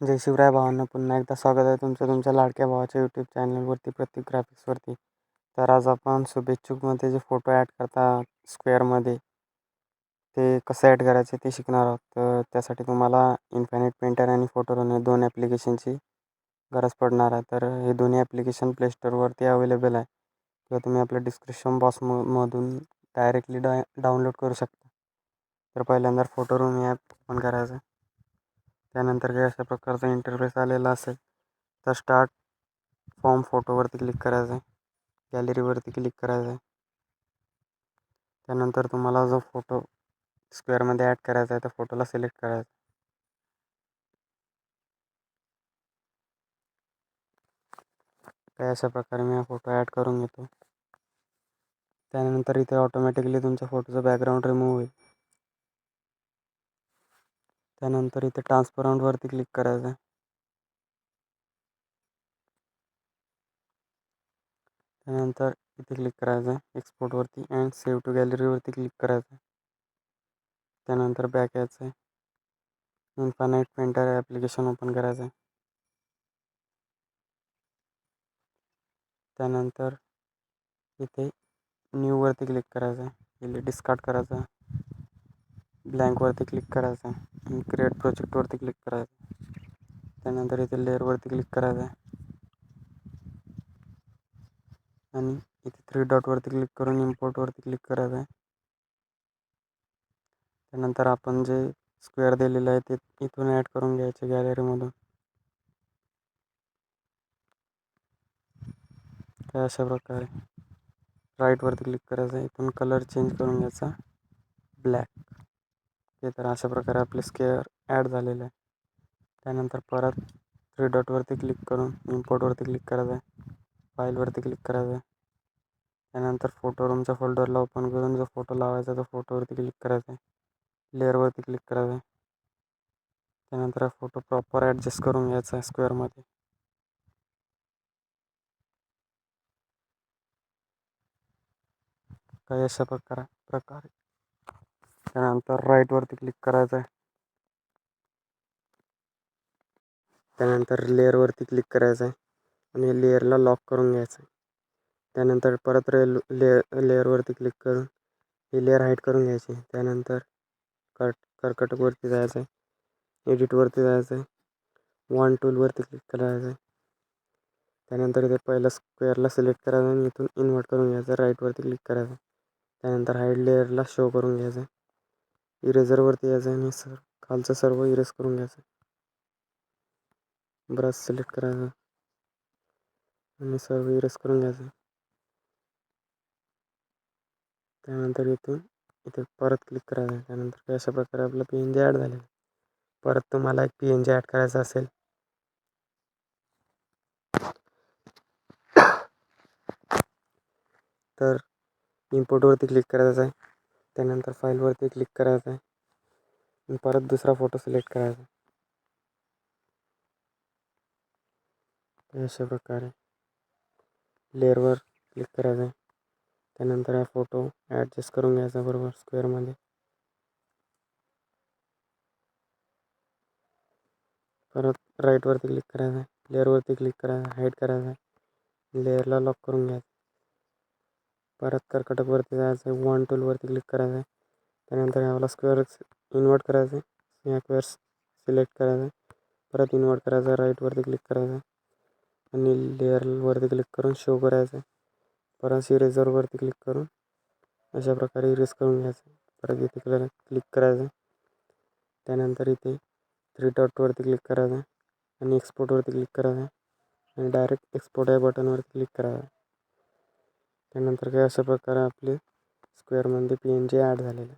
जय शिवराय भावांना पुन्हा एकदा स्वागत आहे तुमचं तुमच्या लाडक्या भावाच्या यूट्यूब चॅनलवरती प्रतीक ग्राफिक्सवरती तर आज आपण शुभेच्छुकमध्ये जे फोटो ॲड करता स्क्वेअरमध्ये ते कसं ॲड करायचे ते शिकणार आहोत. तर त्यासाठी तुम्हाला इन्फायनाईट पेंटर आणि फोटोरोने दोन ॲप्लिकेशनची गरज पडणार आहे. तर हे दोन्ही ॲप्लिकेशन प्लेस्टोरवरती अवेलेबल आहे. किंवा तुम्ही आपल्या डिस्क्रिप्शन बॉक्समधून डायरेक्टली डा डाउनलोड करू शकता. तर पहिल्यांदा फोटोरूम ॲप ओपन करायचं. त्यानंतर काही अशा प्रकारचा इंटरफेस आलेला असेल तर स्टार्ट फॉर्म फोटोवरती क्लिक करायचं आहे. गॅलरीवरती क्लिक करायचं आहे. त्यानंतर तुम्हाला जो फोटो स्क्वेअरमध्ये ॲड करायचा आहे त्या फोटोला सिलेक्ट करायचा काही अशा प्रकारे मी हा फोटो ॲड करून घेतो. त्यानंतर इथे ऑटोमॅटिकली तुमच्या फोटोचं बॅकग्राऊंड रिमूव्ह होईल. त्यानंतर इथे ट्रान्सपरंटवरती क्लिक करायचं आहे त्यानंतर इथे क्लिक करायचं आहे एक्सपोर्टवरती अँड सेव्ह टू गॅलरीवरती क्लिक करायचं आहे त्यानंतर बॅक यायचं आहे इन्फानाईट पेंटर ॲप्लिकेशन ओपन करायचं आहे त्यानंतर इथे न्यूवरती क्लिक करायचं आहे इथे डिस्कार्ड करायचं. आहे ब्लँकवरती क्लिक करायचं आहे क्रिएट प्रोजेक्टवरती क्लिक करायचं. त्यानंतर इथे लेअरवरती क्लिक करायचं. आहे आणि इथे थ्री डॉटवरती क्लिक करून इम्पोर्टवरती क्लिक करायचं. आहे त्यानंतर आपण जे स्क्वेअर दिलेलं आहे ते इथून ॲड करून घ्यायचे गॅलरीमधून काय अशा प्रकारे. राईटवरती क्लिक करायचं. आहे इथून कलर चेंज करून घ्यायचा. ब्लॅक ते तर अशा प्रकारे आपले स्केअर ॲड झालेलं आहे. त्यानंतर परत थ्री डॉटवरती क्लिक करून इम्पोर्टवरती क्लिक करायचं आहे. फाईलवरती क्लिक करायचं आहे. त्यानंतर फोटो रूमच्या फोल्डरला ओपन करून जो फोटो लावायचा तो फोटोवरती क्लिक करायचा आहे. लेअरवरती क्लिक करायचं आहे. त्यानंतर हा फोटो प्रॉपर ॲडजस्ट करून घ्यायचा आहे स्क्वेअरमध्ये काही अशा प्रकार प्रकारे. त्यानंतर राईटवरती क्लिक करायचं आहे त्यानंतर लेअरवरती क्लिक करायचं आहे आणि लेअरला लॉक करून घ्यायचं आहे त्यानंतर परत रे ले लेअरवरती क्लिक करून ही लेअर हाईट करून घ्यायची. त्यानंतर कट कर्कटकवरती जायचं आहे एडिटवरती जायचं आहे वन टूलवरती क्लिक करायचं आहे त्यानंतर इथे पहिल्या स्क्वेअरला सिलेक्ट करायचं आणि इथून इन्व्हर्ट करून घ्यायचं राईटवरती क्लिक करायचं त्यानंतर हाईड लेअरला शो करून घ्यायचं आहे इरेझरवरती यायचं आणि सर खालचं सर्व इरेज करून घ्यायचं. ब्रश सिलेक्ट करायचं. आणि सर्व इरेज करून घ्यायचं. त्यानंतर इथून इथे परत क्लिक करायचं. त्यानंतर अशा प्रकारे आपलं पी एन जी ॲड झालेलं परत तुम्हाला एक पी एन जी ॲड करायचं असेल. तर इम्पोर्टवरती क्लिक करायचं आहे. त्यानंतर फाईलवरती क्लिक करायचं आहे परत दुसरा फोटो सिलेक्ट करायचा. अशा प्रकारे लेअरवर क्लिक करायचं आहे त्यानंतर हा फोटो ॲडजस्ट करून घ्यायचा बरोबर स्क्वेअरमध्ये परत राईटवरती क्लिक करायचं आहे लेअरवरती क्लिक करायचं हाईट करायचं आहे लेअरला लॉक करून घ्यायचं. परत कर्कटकवरती जायचं आहे वन टूलवरती क्लिक करायचं आहे त्यानंतर याला स्क्वेअर इन्वर्ट करायचं आहे या स्क्वेअर सिलेक्ट करायचं आहे परत इन्वर्ट करायचं आहे राईटवरती क्लिक करायचं आहे आणि लेअरवरती क्लिक करून शो करायचं आहे परत इरेझरवरती क्लिक करून अशा प्रकारे इरेज करून घ्यायचं परत इथे क्लिक क्लिक करायचं त्यानंतर इथे थ्री डॉटवरती क्लिक करायचं आणि एक्सपोर्टवरती क्लिक करायचं आणि डायरेक्ट एक्सपोर्ट या बटनवरती क्लिक करायचं त्यानंतर काही अशा प्रकारे आपले स्क्वेअरमध्ये पी एन जी ॲड झालेले